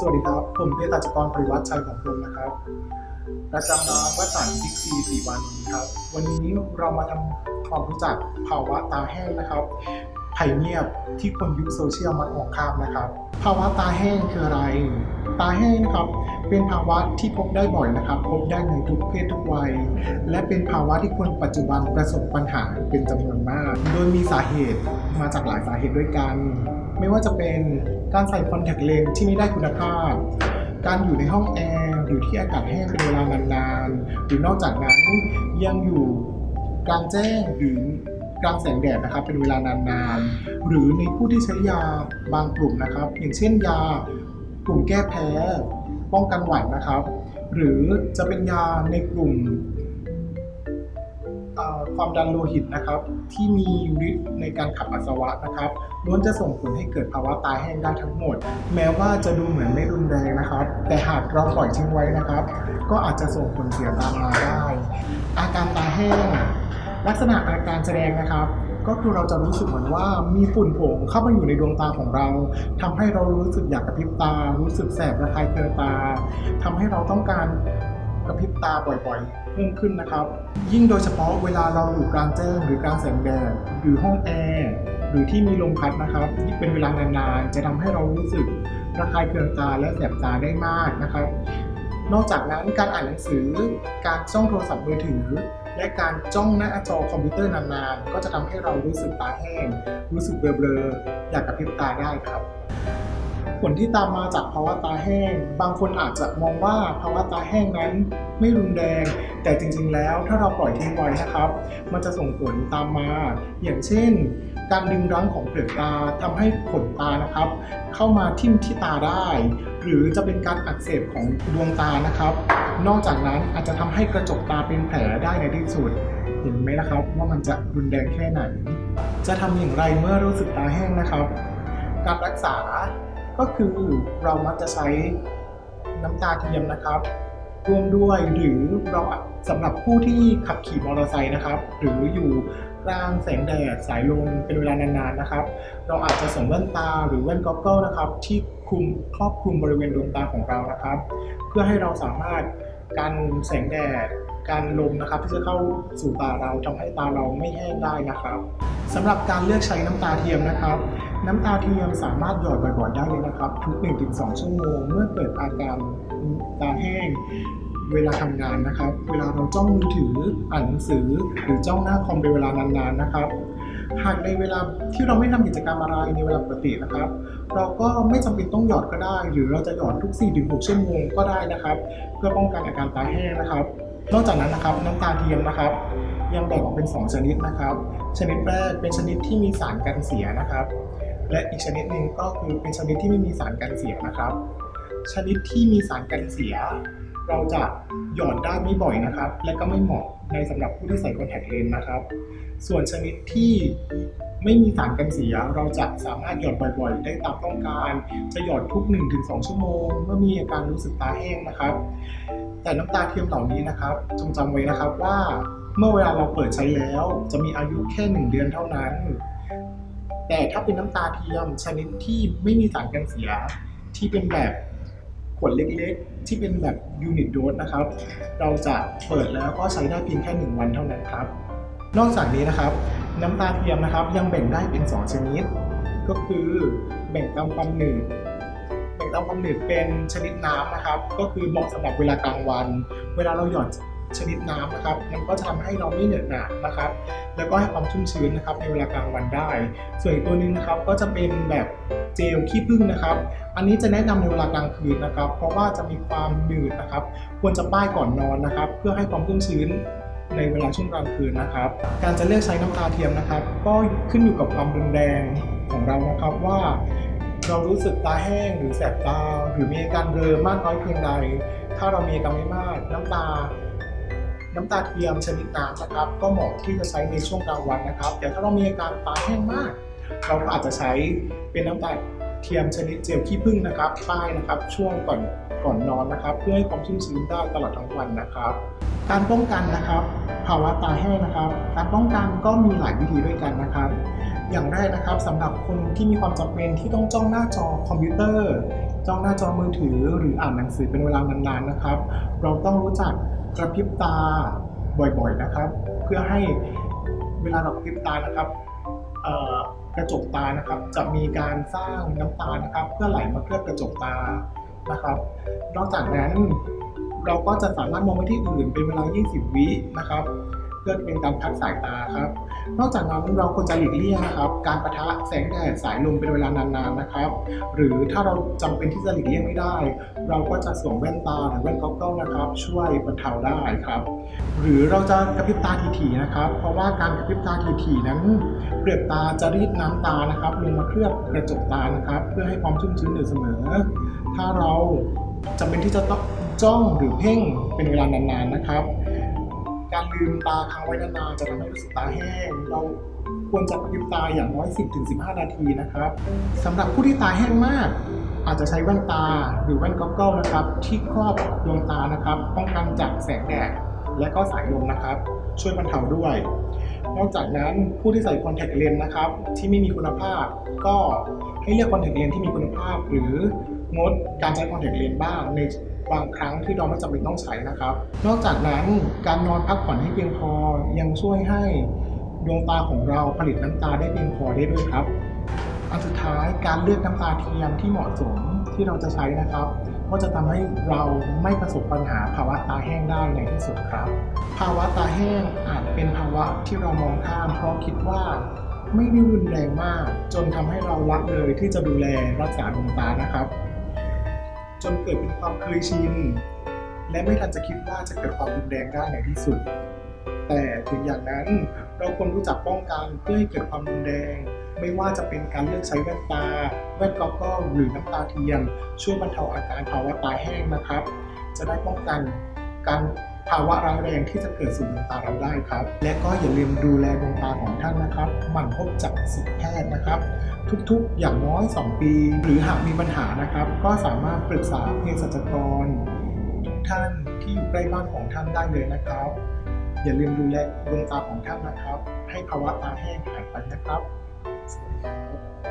สวัสดีครับ ผมเภสัชกรปริวัติชัยของพรมนะครับ ประจำร้านวัดสันบิ๊กซีสีวันครับ วันนี้เรามาทำความรู้จักภาวะตาแห้งนะครับ ภัยเงียบที่คนยุคโซเชียลมักมองข้ามนะครับ ภาวะตาแห้งคืออะไร ตาแห้งนะครับเป็นภาวะที่พบได้บ่อยนะครับ พบได้ในทุกเพศทุกวัย และเป็นภาวะที่คนปัจจุบันประสบปัญหาเป็นจำนวนมาก โดยมีสาเหตุมาจากหลายสาเหตุด้วยกัน ไม่ว่าจะเป็นการใส่คอนแทคเลนส์ที่ไม่ได้คุณภาพ การอยู่ในห้องแอร์หรือที่อากาศแห้งเป็นเวลานานๆหรือนอกจากนั้นยังอยู่กลางแจ้งหรือ กลางแสงแดดนะครับ เป็นเวลานานๆ หรือในผู้ที่ใช้ยาบางกลุ่มนะครับ อย่างเช่นยากลุ่มแก้แพ้ ป้องกันหวัดนะครับ หรือจะเป็นยาในกลุ่มความดันโลหิตนะครับ ที่มีฤทธิ์ในการขับปัสสาวะนะครับล้วนจะส่งผลให้เกิดภาวะตาแห้งได้ทั้งหมด แม้ว่าจะดูเหมือนไม่รุนแรงนะครับ แต่หากเราปล่อยทิ้งไว้นะครับ ก็อาจจะส่งผลเสียตามมาได้ อาการตาแห้ง ลักษณะอาการแสดงนะครับ ก็คือเราจะรู้สึกเหมือนว่ามีฝุ่นผงเข้ามาอยู่ในดวงตาของเราทำให้เรารู้สึกอยากกระพริบตา รู้สึกแสบระคายเคืองตาทำให้เราต้องการกระพริบตาบ่อยๆ เพิ่มขึ้นนะครับ ยิ่งโดยเฉพาะเวลาเราอยู่กลางแจ้งหรือกลางแสงแดดหรือห้องแอร์หรือที่มีลมพัดนะครับที่เป็นเวลานานๆ จะทำให้เรารู้สึกระคายเคืองตาและแสบตาได้มากนะครับ นอกจากนั้นการอ่านหนังสือ การจ้องโทรศัพท์มือถือ และการจ้องหน้าจอคอมพิวเตอร์นานๆ ก็จะทำให้เรารู้สึกตาแห้ง รู้สึกเบลอๆ อยากกระพริบตาได้ครับ ผลที่ตามมาจากภาวะตาแห้ง บางคนอาจจะมองว่าภาวะตาแห้งนั้นไม่รุนแรง แต่จริงๆแล้วถ้าเราปล่อยทิ้งไว้นะครับ มันจะส่งผลตามมา อย่างเช่น การดึงรั้งของเปลือกตาทำให้ขนตานะครับ เข้ามาทิ่มที่ตาได้ หรือจะเป็นการอักเสบของดวงตานะครับ นอกจากนั้นอาจจะทำให้กระจกตาเป็นแผลได้ในที่สุด เห็นไหมนะครับ ว่ามันจะรุนแรงแค่ไหน จะทำอย่างไรเมื่อรู้สึกตาแห้งนะครับ การรักษาก็คือเรามักจะใช้น้ำตาเทียมนะครับร่วมด้วยหรือเราสำหรับผู้ที่ขับขี่มอเตอร์ไซค์นะครับ หรืออยู่ กลางแสงแดดสายลมเป็นเวลานานๆนะครับ เราอาจจะสวมแว่นตาหรือแว่นก็อกเกิลนะครับที่คลุมครอบคลุมบริเวณดวงตาของเรานะครับ เพื่อให้เราสามารถกันแสงแดดการลมนะครับที่จะเข้าสู่ตาเราทำให้ตาเราไม่แห้งได้นะครับสำหรับการเลือกใช้น้ำตาเทียมนะครับ น้ำตาเทียมสามารถหยอดบ่อยๆได้เลยนะครับ ทุก 1-2 ชั่วโมง เมื่อเกิดอาการตาแห้ง เวลาทำงานนะครับ เวลาเราจ้องมือถืออ่านหนังสือ หรือจ้องหน้าคอมเป็นเวลานานๆนะครับ หากในเวลาที่เราไม่ทำกิจกรรมอะไรในเวลาปกตินะครับ เราก็ไม่จำเป็นต้องหยอดก็ได้ หรือเราจะหยอดทุก 4-6 ชั่วโมงก็ได้นะครับ เพื่อป้องกันอาการตาแห้งนะครับ นอกจากนั้นนะครับน้ำตาเทียมนะครับยังแบ่งออกเป็น 2 ชนิดนะครับ ชนิดแรกเป็นชนิดที่มีสารกันเสียนะครับ และอีกชนิดหนึ่งก็คือเป็นชนิดที่ไม่มีสารกันเสียนะครับ ชนิดที่มีสารกันเสีย เราจะหยอดได้ไม่บ่อยนะครับ และก็ไม่เหมาะในสำหรับผู้ที่ใส่คอนแทคเลนส์นะครับ ส่วนชนิดที่ไม่มีสารกันเสีย เราจะสามารถหยอดบ่อยๆ ได้ตามต้องการ จะหยอดทุก 1-2 ชั่วโมง เมื่อมีอาการรู้สึกตาแห้งนะครับ แต่น้ำตาเทียมเหล่านี้นะครับ จงจำไว้นะครับว่า เมื่อเวลาเราเปิดใช้แล้ว จะมีอายุแค่ 1 เดือนเท่านั้น แต่ถ้าเป็นน้ำตาเทียมชนิดที่ไม่มีสารกันเสียที่เป็นแบบ ขวดเล็กๆ ที่เป็นแบบยูนิตโดสนะครับ เราจะเปิดแล้วก็ใช้ได้เพียงแค่ 1 วันเท่านั้นครับ นอกจากนี้นะครับ น้ำตาเทียมนะครับยังแบ่งได้เป็น 2 ชนิด ก็คือแบ่งตามความหนืดแบ่งตามความหนืดเป็นชนิดน้ำนะครับ ก็คือเหมาะสำหรับเวลากลางวัน เวลาเราหยอด ชนิดน้ำนะครับมันก็จะทำให้เราไม่เหนอะหนะนะครับ แล้วก็ให้ความชุ่มชื้นนะครับในเวลากลางวันได้ ส่วนอีกตัวหนึงนะครับก็จะเป็นแบบเจลขี้ผึ้งนะครับ อันนี้จะแนะนำในเวลากลางคืนนะครับ เพราะว่าจะมีความหนืดนะครับ ควรจะป้ายก่อนนอนนะครับ เพื่อให้ความชุ่มชื้นในเวลาช่วงกลางคืนนะครับ การจะเลือกใช้น้ำตาเทียมนะครับ ก็ขึ้นอยู่กับความรุนแรงของเรานะครับว่าเรารู้สึกตาแห้งหรือแสบตา หรือมีอาการเบลอมากน้อยเพียงใด ถ้าเรามีอาการไม่มากน้ำตา น้ำตาเทียมชนิดน้ำนะครับ ก็เหมาะที่จะใช้ในช่วงกลางวันนะครับ แต่ถ้าเรามีอาการตาแห้งมาก เราก็อาจจะใช้เป็นน้ำตาเทียมชนิดเจลขี้ผึ้งนะครับป้ายนะครับช่วงก่อนก่อนนอนนะครับ เพื่อให้ความชุ่มชื้นได้ตลอดทั้งวันนะครับ การป้องกันนะครับ ภาวะตาแห้งนะครับ การป้องกันก็มีหลายวิธีด้วยกันนะครับ อย่างแรกนะครับสำหรับคนที่มีความจำเป็นที่ต้องจ้องหน้าจอคอมพิวเตอร์ จ้องหน้าจอมือถือ หรืออ่านหนังสือเป็นเวลานานๆนะครับ เราต้องรู้จัก กระพริบตาบ่อยๆนะครับ เพื่อให้เวลาเรากระพริบตานะครับกระจกตานะครับ จะมีการสร้างน้ำตานะครับ เพื่อไหลมาเคลือบกระจกตานะครับ นอกจากนั้นเราก็จะสามารถมองไปที่อื่นเป็นเวลา 20 วินะครับ เพื่อเป็นการพักสายตาครับ นอกจากนั้นเราควรจะหลีกเลี่ยงนะครับ การประทะแสงแดดสายลมเป็นเวลานานๆนะครับ หรือถ้าเราจำเป็นที่จะหลีกเลี่ยงไม่ได้ เราก็จะสวมแว่นตาหรือแว่นก็อกเกิลนะครับ ช่วยบรรเทาได้ครับ หรือเราจะกระพริบตาถี่ๆนะครับ เพราะว่าการกระพริบตาถี่ๆนั้นเปลือกตาจะรีดน้ำตานะครับลงมาเคลือบกระจกตานะครับ เพื่อให้ความชุ่มชื้นอยู่เสมอ ถ้าเราจำเป็นที่จะต้องจ้องหรือเพ่งเป็นเวลานานๆนะครับ การลืมตาค้างไว้นานๆจะทำให้รู้สึกตาแห้งเราควรจะกระพริบตาอย่างน้อย 10-15 นาทีนะครับสำหรับผู้ที่ตาแห้งมาก อาจจะใช้แว่นตาหรือแว่นก็อกเกิลนะครับ ที่ครอบดวงตานะครับ ป้องกันจากแสงแดดและก็สายลมนะครับ ช่วยบรรเทาด้วย นอกจากนั้นผู้ที่ใส่คอนแทคเลนส์นะครับ ที่ไม่มีคุณภาพ ก็ให้เลือกคอนแทคเลนส์ที่มีคุณภาพ หรืองดการใช้คอนแทคเลนส์บ้างในบางครั้งที่เราไม่จำเป็นต้องใช้นะครับ นอกจากนั้นการนอนพักผ่อนให้เพียงพอยังช่วยให้ดวงตาของเราผลิตน้ำตาได้เพียงพอได้ด้วยครับ อันสุดท้ายการเลือกน้ำตาเทียมที่เหมาะสมที่เราจะใช้นะครับ ก็จะทำให้เราไม่ประสบปัญหาภาวะตาแห้งได้ในที่สุดครับ ภาวะตาแห้งอาจเป็นภาวะที่เรามองข้ามเพราะคิดว่าไม่ได้รุนแรงมาก จนทำให้เราละเลยที่จะดูแลรักษาดวงตานะครับ จนเกิดเป็นความเคยชิน และไม่ทันจะคิดว่าจะเกิดความรุนแรงได้ในที่สุด แต่ถึงอย่างนั้นเราควรรู้จักป้องกันเพื่อให้เกิดความรุนแรง ไม่ว่าจะเป็นการเลือกใช้แว่นตา แว่นก็อกกิลหรือน้ำตาเทียม ช่วยบรรเทาอาการภาวะตาแห้งนะครับ จะได้ป้องกันการภาวะร้ายแรงที่จะเกิดสู่ดวงตาเราได้ครับ และก็อย่าลืมดูแลดวงตาของท่านนะครับหมั่นพบจักษุแพทย์นะครับ ทุกๆอย่างน้อย 2 ปี หรือหากมีปัญหานะครับ ก็สามารถปรึกษาเภสัชกร ทุกท่านที่อยู่ใกล้บ้านของท่านได้เลยนะครับ อย่าลืมดูแลดวงตาของท่านนะครับ ให้ภาวะตาแห้งหายไปนะครับสวัสดีครับ